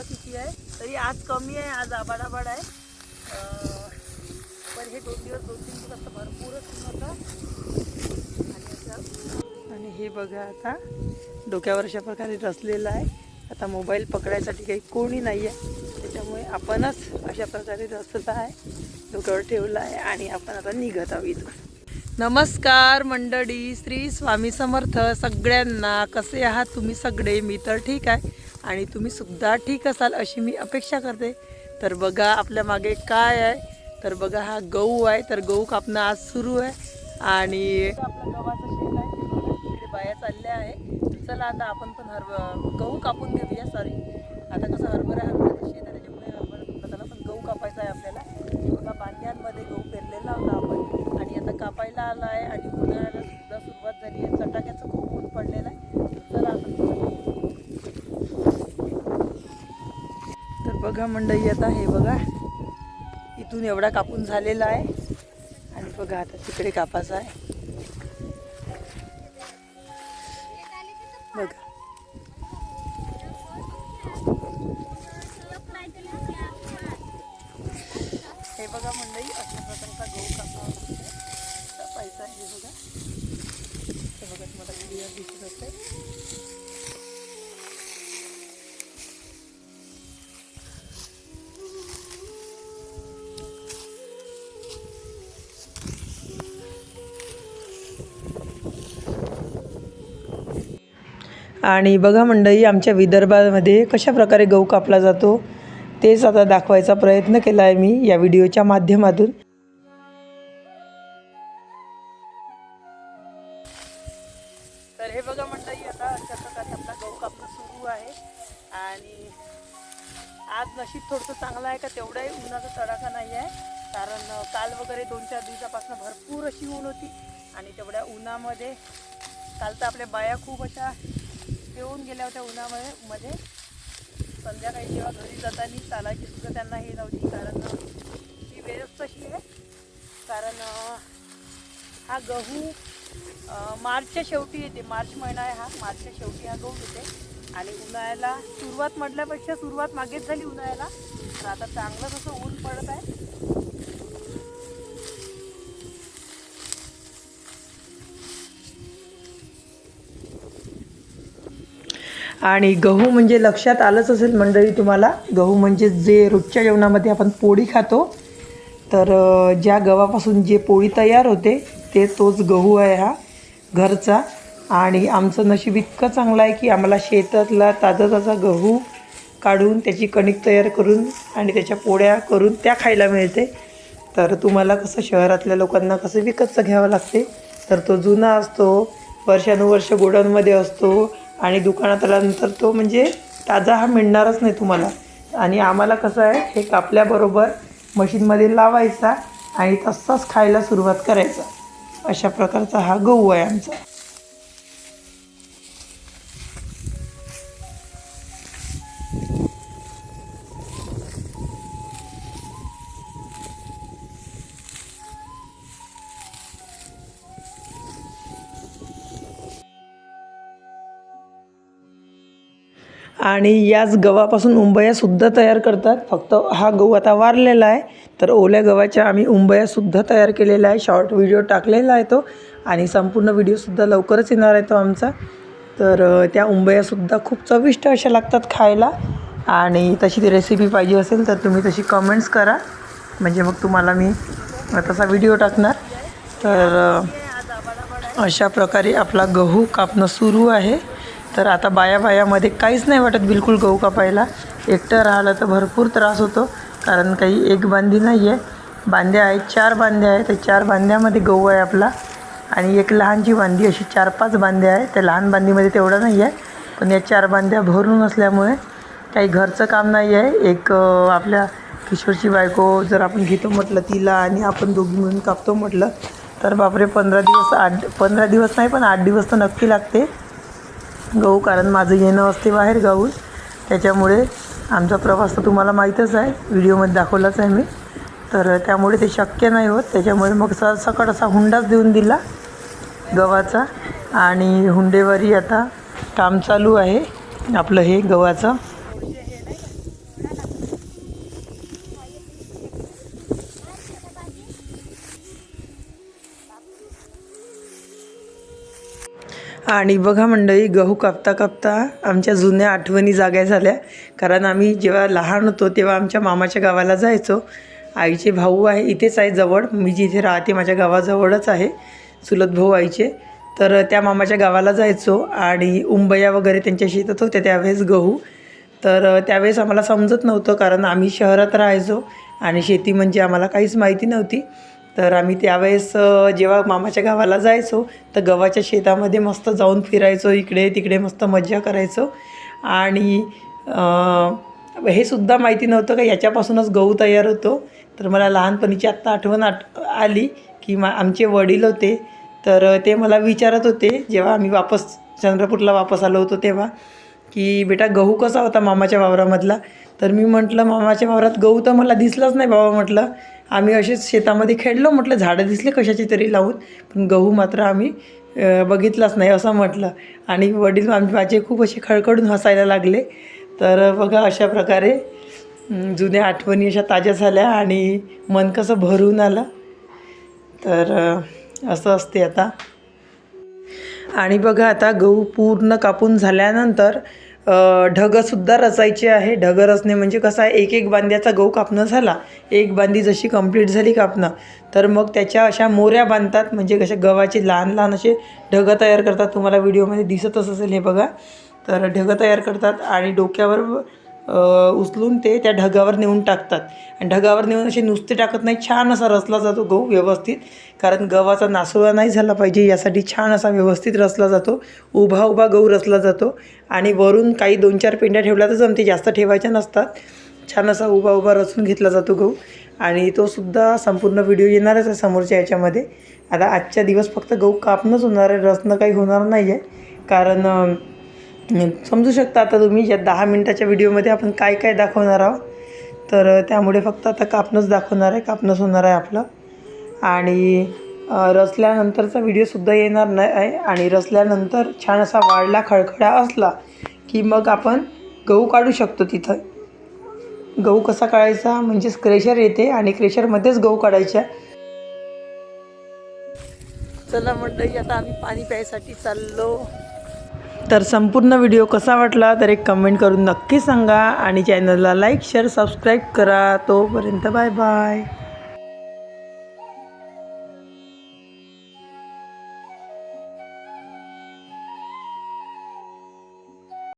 बघा किती आहे? तरी आज कमी आहे आज आबाड आबाड आहे पण हे दोन दिवस दोन तीन दिवस असं भरपूरच होतं. आणि आणि हे बघा आता डोक्यावर अशा प्रकारे रचलेलं आहे. आता मोबाईल पकडायसाठी काही कोणी नाही आहे त्याच्यामुळे आपणच अशा प्रकारे रचला आहे डोक्यावर ठेवला आहे आणि आपण आता निघत आहोत इथून. नमस्कार मंडळी श्री स्वामी समर्थ सगळ्यांना. कसे आहात तुम्ही सगळे? मी तर ठीक आहे. आणि तुम्ही सुद्धा ठीक असाल अशी मी अपेक्षा करते. तर बघा आपल्या मागे काय आहे. तर बघा हा गहू आहे. तर गहू कापणं आज सुरू आहे. आणि आपलं गव्हाचं शेत आहे. तिकडे बाया चालल्या आहे. चला आता आपण पण हरभ गहू कापून घेऊया. सॉरी आता कसं हरभरा हरभरा शेत आहे. त्याच्यामुळे हरभरा त्याला पण गहू कापायचा आहे आपल्याला. बघा बांध्यांमध्ये गहू पेरलेला होता आपण. आणि आता कापायला आला आहे. आणि उन्हाळ्याला सुद्धा सुरुवात झाली आहे. चटाक्याचं खूप ऊन पडलेलं आहे चला आपण तर बघा मंडई आता हे बघा. इथून एवढा कापून झालेला आहे. आणि बघा आता तिकडे कापायचा आहे. बघा. हे बघा मंडई अशा प्रकारचा गहू कापावा पैसा आहे हे बघा. हे बघा तुम्हाला दिसत असेल. आणि बघा मंडळी आमच्या विदर्भामध्ये कशा प्रकारे गहू कापला जातो तेच आता दाखवायचा प्रयत्न केला आहे मी या व्हिडिओच्या माध्यमातून. तर हे बघा मंडळी आता अशा प्रकारे आपला गहू कापणं सुरू आहे. आणि आज नशीब थोडंसं चांगलं आहे का तेवढाही उन्हाचा तडाखा नाही आहे. कारण काल वगैरे दोन चार दिवसापासून भरपूर अशी ऊन होती. आणि तेवढ्या उन्हामध्ये काल तर आपल्या बाया खूप अशा पिळून गेल्या होत्या उन्हामध्ये मध्ये संध्याकाळी जेव्हा घरी जाताना चालायची सुद्धा त्यांना हे नव्हती कारण ही वेळच तशी आहे. कारण हा गहू मार्चच्या शेवटी येते. मार्च महिना आहे हा. मार्चच्या शेवटी हा गहू येते. आणि उन्हाळ्याला सुरुवात म्हटल्यापेक्षा सुरुवात मागेच झाली उन्हाळ्याला. तर आता चांगलं असं ऊन पडत आहे आणि गहू म्हणजे लक्षात आलंच असेल मंडळी तुम्हाला. गहू म्हणजे जे रोजच्या जेवणामध्ये आपण पोळी खातो तर ज्या गव्हापासून जे पोळी तयार होते ते तोच गहू आहे हा घरचा. आणि आमचं नशीब इतकं चांगलं आहे की आम्हाला शेतातला ताजा ताजा गहू काढून त्याची कणिक तयार करून आणि त्याच्या पोळ्या करून त्या खायला मिळते. तर तुम्हाला कसं शहरातल्या लोकांना कसं विकतचं घ्यावं लागते? तर तो जुना असतो वर्षानुवर्ष गोडाऊनमध्ये असतो आणि दुकानात आल्यानंतर तो म्हणजे ताजा हा मिळणारच नाही तुम्हाला. आणि आम्हाला कसं आहे हे कापल्याबरोबर मशीनमध्ये लावायचा आणि तसाच खायला सुरुवात करायचा. अशा प्रकारचा हा गहू आहे आमचा. आणि याच गव्हापासून उंबयासुद्धा तयार करतात. फक्त हा गहू आता वारलेला आहे. तर ओल्या गव्हाच्या आम्ही उंबयासुद्धा तयार केलेला आहे. शॉर्ट व्हिडिओ टाकलेला आहे तो. आणि संपूर्ण व्हिडिओसुद्धा लवकरच येणार आहे तो आमचा. तर त्या उंबयासुद्धा खूप चविष्ट अशा लागतात खायला. आणि तशी ती रेसिपी पाहिजे असेल तर तुम्ही तशी कमेंट्स करा. म्हणजे मग तुम्हाला मी तसा व्हिडिओ टाकणार. तर अशा प्रकारे आपला गहू कापणं सुरू आहे. तर आता बाया बायामध्ये काहीच नाही वाटत बिलकुल गहू कापायला. एकटं राहिलं तर भरपूर त्रास होतो कारण काही एक बांधी नाही आहे बांध्या आहेत चार बांध्या आहेत. त्या चार बांध्यामध्ये गहू आहे आपला. आणि एक लहानची बांधी अशी चार पाच बांध्या आहे त्या लहान बांधीमध्ये तेवढं नाही आहे पण या चार बांध्या भरून असल्यामुळे काही घरचं काम नाही आहे एक आपल्या किशोरची बायको जर आपण घेतो म्हटलं तिला आणि आपण दोघी मिळून कापतो म्हटलं तर बापरे पंधरा दिवस आठ पंधरा दिवस नाही पण आठ दिवस तर नक्की लागते. गहू कारण माझं येणं असते बाहेर गाऊन त्याच्यामुळे आमचा प्रवास तर तुम्हाला माहीतच आहे. व्हिडिओमध्ये दाखवलाच आहे मी. तर त्यामुळे ते शक्य नाही होत. त्याच्यामुळे मग स सकट असा हुंडाच देऊन दिला गव्हाचा. आणि हुंडेवरी आता काम चालू आहे. आपलं हे गव्हाचं. आणि बघा मंडळी गहू कापता कापता आमच्या जुन्या आठवणी जाग्या झाल्या. कारण आम्ही जेव्हा लहान होतो तेव्हा आमच्या मामाच्या गावाला जायचो. आईचे भाऊ आहे इथेच आहे जवळ. मी जिथे राहते माझ्या गावाजवळच आहे चुलत भाऊ आईचे. तर त्या मामाच्या गावाला जायचो आणि उंबया वगैरे त्यांच्या शेतात होत्या त्यावेळेस गहू. तर त्यावेळेस आम्हाला समजत नव्हतं कारण आम्ही शहरात राहायचो आणि शेती म्हणजे आम्हाला काहीच माहिती नव्हती. तर आम्ही त्यावेळेस जेव्हा मामाच्या गावाला जायचो तर गव्हाच्या शेतामध्ये मस्त जाऊन फिरायचो इकडे तिकडे मस्त मज्जा करायचो. आणि हे सुद्धा माहिती नव्हतं का याच्यापासूनच गहू तयार होतो. तर मला लहानपणीची आत्ता आठवण आठ आली की मा आमचे वडील होते. तर ते मला विचारत होते जेव्हा आम्ही वापस चंद्रपूरला वापस आलो होतो तेव्हा. की बेटा गहू कसा होता मामाच्या वावरामधला? तर मी म्हटलं मामाच्या वावरात गहू तर मला दिसलाच नाही बाबा म्हटलं. आम्ही असेच शेतामध्ये खेळलो म्हटलं. झाडं दिसले कशाची तरी लावून पण गहू मात्र आम्ही बघितलाच नाही असं म्हटलं. आणि वडील आम्ही माझे खूप असे खळखळून हसायला लागले. तर बघा अशा प्रकारे जुन्या आठवणी अशा ताज्या झाल्या आणि मन कसं भरून आलं. तर असं असते आता. आणि बघा आता गहू पूर्ण कापून झाल्यानंतर ढगंसुद्धा रचायचे आहे. ढगं रचणे म्हणजे कसं आहे एक एक बांध्याचा गहू कापणं झाला. एक बांधी जशी कंप्लीट झाली कापणं. तर मग त्याच्या अशा मोऱ्या बांधतात म्हणजे कशा गव्हाचे लहान लहान असे ढगं तयार करतात. तुम्हाला व्हिडिओमध्ये दिसतच असेल हे बघा. तर ढगं तयार करतात आणि डोक्यावर उचलून ते त्या ढगावर नेऊन टाकतात. आणि ढगावर नेऊन असे नुसते टाकत नाही छान असा रचला जातो गहू व्यवस्थित. कारण गव्हाचा नासोळा नाही झाला पाहिजे यासाठी छान असा व्यवस्थित रचला जातो. उभा उभा गहू रचला जातो. आणि वरून काही दोन चार पेंड्या ठेवल्या तर जमते जास्त ठेवायच्या नसतात. छान असा उभा उभा रचून घेतला जातो गहू. आणि तो सुद्धा संपूर्ण व्हिडिओ येणारच आहे समोरच्या याच्यामध्ये. आता आजच्या दिवस फक्त गहू कापणंच होणार आहे रचणं काही होणार नाही आहे कारण समजू शकता आता तुम्ही या दहा मिनटाच्या व्हिडिओमध्ये आपण काय काय दाखवणार आहोत. तर त्यामुळे फक्त आता कापणंच दाखवणार आहे कापणंच होणार आहे आपलं. आणि रचल्यानंतरचा व्हिडिओसुद्धा येणार नाही आहे. आणि रचल्यानंतर छान असा वाढला खळखळा असला की मग आपण गहू काढू शकतो तिथं. गहू कसा काढायचा? म्हणजेच क्रेशर येते आणि क्रेशरमध्येच गहू काढायच्या. चला मंडळी आता आम्ही पाणी प्यायसाठी चाललो. तर संपूर्ण व्हिडिओ कसा वाटला तर एक कमेंट करून नक्की सांगा आणि चॅनलला लाईक शेअर सबस्क्राईब करा. तोपर्यंत बाय बाय